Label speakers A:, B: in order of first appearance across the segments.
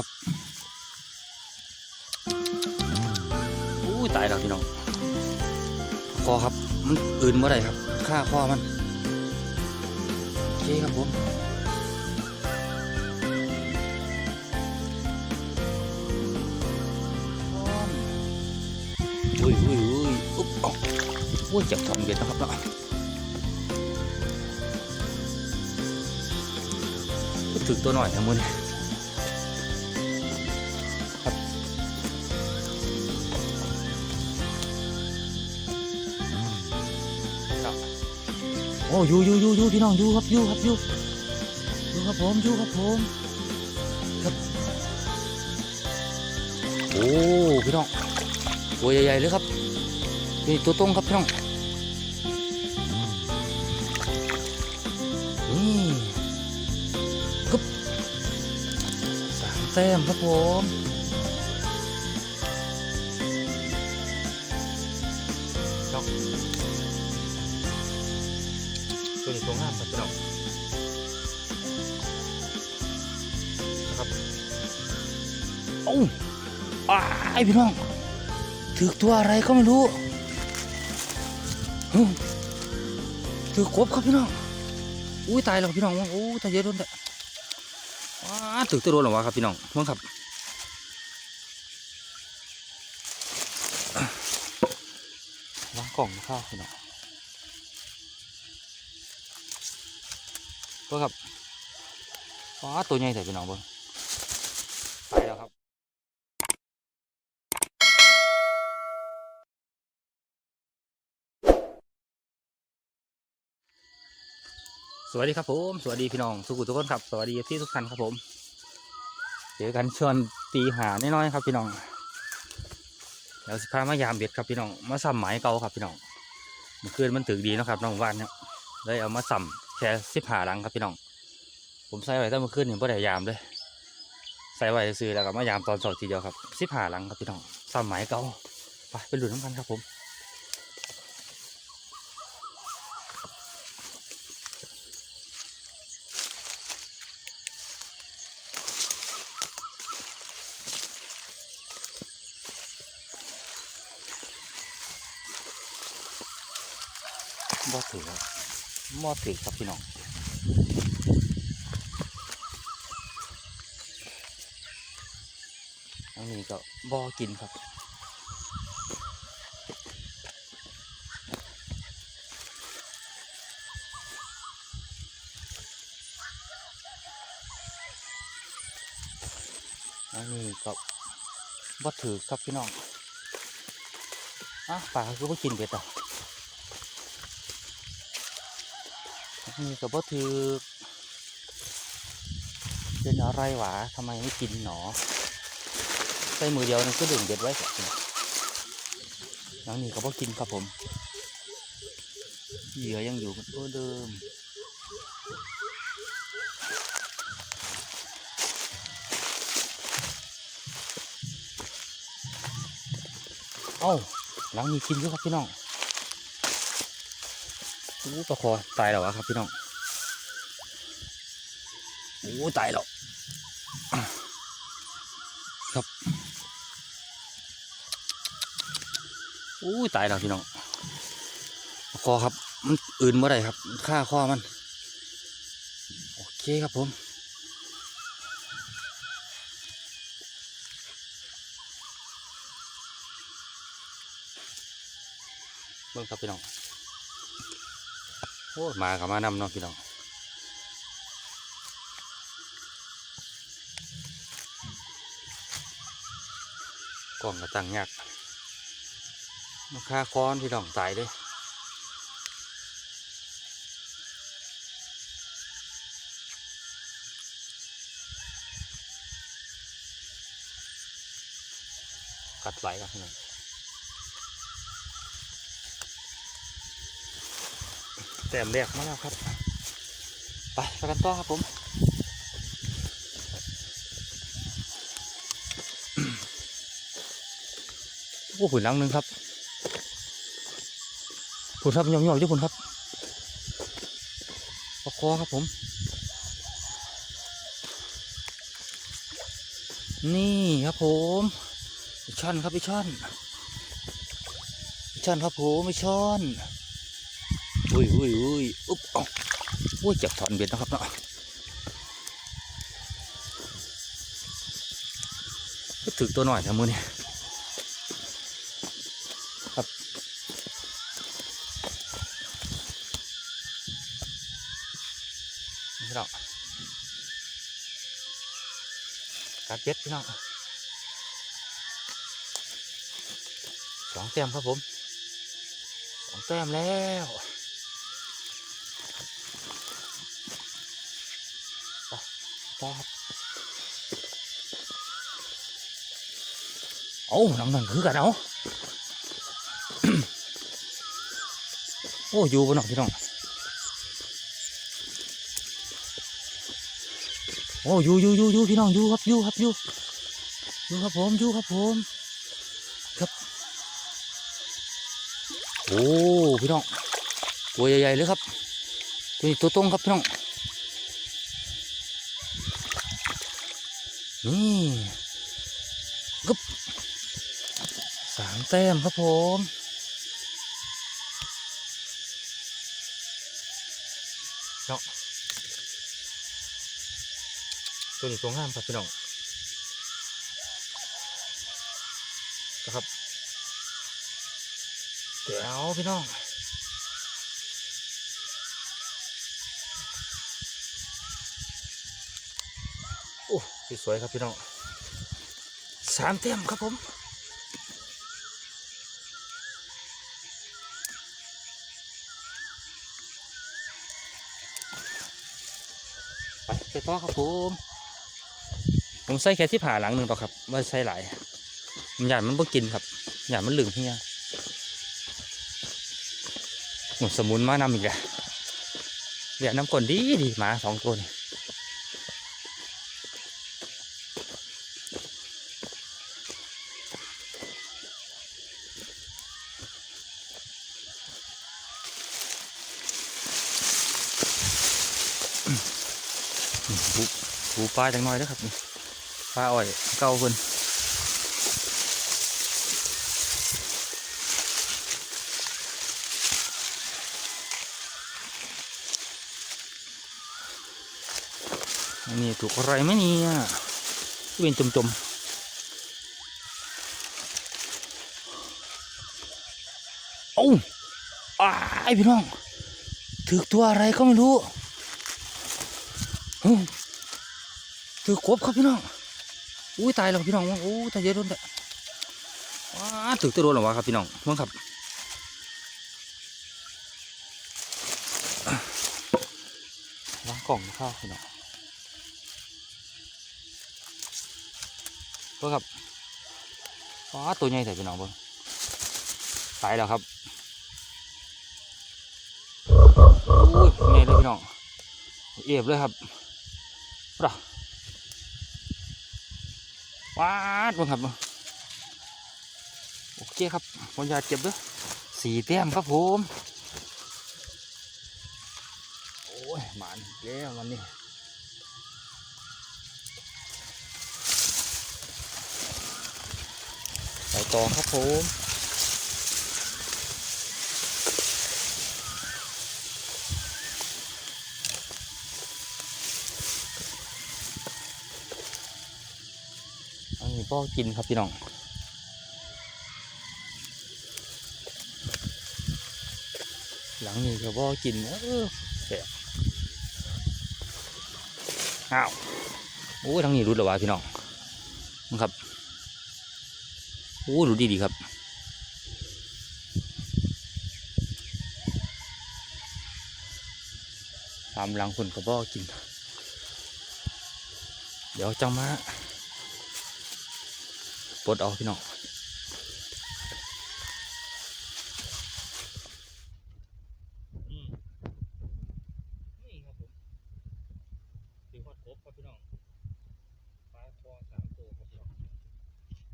A: ครับอู้ยตายแล้วพี่น้องคอครับ มันอื่นเมื่อไรครับ ค่าคอมันโอเคครับผมอุ้ยอุ้ยอุ้ยอุ๊บเอ้าอุ้ยจ็บท้องเบ็ดนะครับเนาะถึงตัวหน่อยนะมึงครับ โอ้ยูยูยูยูพี่น้องยูครับยูครับยูยูครับผมยูครับผมครับโอ้พี่น้องตัวใหญ่ๆเลยครับนี่ตัวตรงครับพี่น้องนี่กึบสามแต้มครับผม อ้อ้ายพี่น้องถือตัวอะไรก็ไม่รู้ถือกบครับพี่น้องอุ้ยตายแล้วพี่น้องโอ้ตายเยอะโดนแต่ว้าถึกตัวโดนหรอวะครับพี่น้องเพิ่งครับวางกล่องข้าวพี่น้องเพิ่งครับว้าตัวใหญ่แต่พี่น้องเพิ่งตายแล้วครับ สวัสดีครับผมสวัสดีพี่น้องสุขุทุกคนครับสวัสดีพี่ทุกท่านครับผมเจอกันชวนตีหาน้อยๆครับพี่น้องเดี๋ยวสิพามายามเบ็ดครับพี่น้องมาสัมหมายเก่าครับพี่น้องมื่อคืนมันถึงดีนะครับน้องวานเนี่ยเลยเอามาสัมแค่สิบหาหลังครับพี่น้อง ผมใส่ไว้ตั้งเมื่อคืนนี่ไ่ได้ยามเลยใส่ไว้ซื้อแล้วก็มายามตอนสองทีเดียวครับสิบหาหลังครับพี่น้องสัมหมายเก่าไปไปดูน้ำกันครับผม บ่ถือครับบ่ถือครับพี่น้องอันนี้ก็บ่กินครับอันนี้ก็บ่ถือครับพี่น้องอะปลาคือบ่กินเบ็ดอะ นี่ก็บ่ถือเป็นอะไรหวะทำไมไม่กินหนอ ใส่มือเดียวนึงก็ดึงเด็ดไว้แล้วนี่ก็บ่กินครับผมเหยื่อยังอยู่ตัวเดิมเอ้าหลังนี้กินด้วยครับพี่น้อง โอ้ปลาคอตายแล้วครับพี่น้องโอ้ตายแล้วครับโอ้ตายแล้วพี่น้องปลาคอครับ มันอื่นเมื่อไรครับค่าคอมัน โอเคครับผมเบิ่งครับพี่น้อง โอ้มากับมานำเนาะพี่น้องกล่องกระตังยากมาค่าค้อนพี่น้องตายเลยกัดไหลครับพี่น้อง แต้มแรกมาแล้วครับ ไปไปกันต่อครับผมโอ้ผุนลังหนึ่งครับผุนครับยองๆอยู่ผุนครับปลาคอครับผม นี่ครับผมอีช่อนครับอีช่อนอีช่อนครับผมอีช่อน อุ้ยอุ้ยอุ้ยอุ๊บอ้าอุ้ยจับถอนเบ็ดนะครับเนาะก็ถึกตัวหน่อยทั้งมือเนี่ยครับนี่พี่น้องกัดเบ็ดพี่น้องสองแต้มครับผมสองแต้มแล้ว ต่อบเอาหลังนั่นคือกันเอาโอ้อยู่บนหนองพี่น้องโอ้อยู่อยู่อยู่อยู่พี่น้องอยู่ครับอยู่ครับอยู่อยู่ครับผมอยู่ครับผมครับโอ้พี่น้องตัวใหญ่ๆเลยครับตัวนี้ตัวตรงครับพี่น้อง นี่กึบสามแต้มครับผมเนาะตัวนี้ตัวงามครับพี่น้องนะครับเดี๋ยวพี่น้อง โอ้ สวยครับพี่น้องสามเต็มครับผมไปไปต่อครับผมผมใส่แค่ที่ผ่าหลังหนึ่งต่อครับไม่ใส่หลายมันหยาดมันบ่กินครับหยาดมันหลึงเฮียหมดสมุนมานำอีกแล้วเดี๋ยวน้ำก้นดีดีหมาสองตัวนี่ ปูปลาจังน้อยนะครับปลาอ้อยเก่าเพิ่นอันนี้ถูกอะไรไหมเนี่ยเวียนจมๆเอ้าอ้ายพี่น้อง ถือตัวอะไรก็ไม่รู้ ถือกบครับพี่น้องอุ้ยตายแล้วพี่น้องโอ้ตายเยอะโดนแต่ว้าถือตัวโดนหรอวะครับพี่น้องมั้งครับวางกล่องข้าวพี่น้องเบิ่งครับว้าตัวใหญ่แต่พี่น้องเบิ่งตายแล้วครับอุ้ยใหญ่เลยพี่น้องเอียบเลยครับปะ ว้าดบังครับโอเคครับผมอยากเจ็บด้วยสี่แต้มครับผมโอ้ยหมานแก้วมันนี้ไปต่อครับผม นนี้พ่อกินครับพี่น้องหลังนี้ก็พ่อกินเออแสบอ้าวโอ้ยทางนี้รุดแล้ววะพี่น้องมึงครับโอ้รุดดีดีๆครับตามหลังคนก็บ่กิน เดี๋ยวจังมา ปลดออกพี่น้องนี่ครับผมถือว่าครบครับพี่น้องปลาคอสามตัวครับพี่น้อง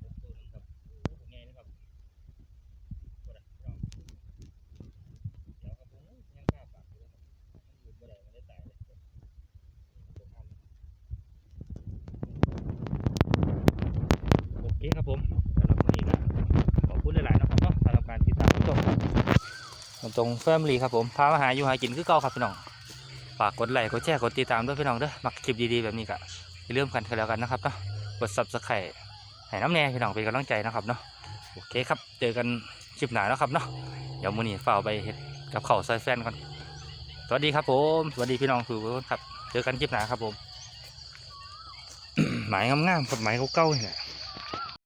A: ครบตัวหนึงครับโอ้โหไงนะครับปลดพี่น้องเดี๋ยวครับผมยังกล้าปากอยู่ครับมันหยุดไม่ได้มันได้ตายเลยตัวทำ ครับผมสำหรับวันนี้ก็ขอบคุณหลายๆนะครับเนาะสำหรับการติดตามรับชมครับมันต รงแฟมิลี่ครับผมพามาหาอยู่หากินคือเก่าครับพี่น้องฝากกดไลค์กดแชร์กดติดตามด้วยพี่น้องเด้อมักคลิปดีๆแบบนี้ก็อย่าลืมกันกันแล้วกันนะครับเนาะกด subscribe ให้น้ำแน่พี่น้องเป็นกำลังใจนะครับเนาะโอเคครับเจอกันคลิปหน้าแล้วครับเนาะเดี๋ยวมื้อนี้ฝ้าไปเฮ็ดกับเขาซอยแฟนก่อนสวัสดีครับผมสวัสดีพี่น้องทุกคนครับ เจอกันคลิปหน้าครับผมหมายงามๆครับหมายเก่าๆนี่แหละ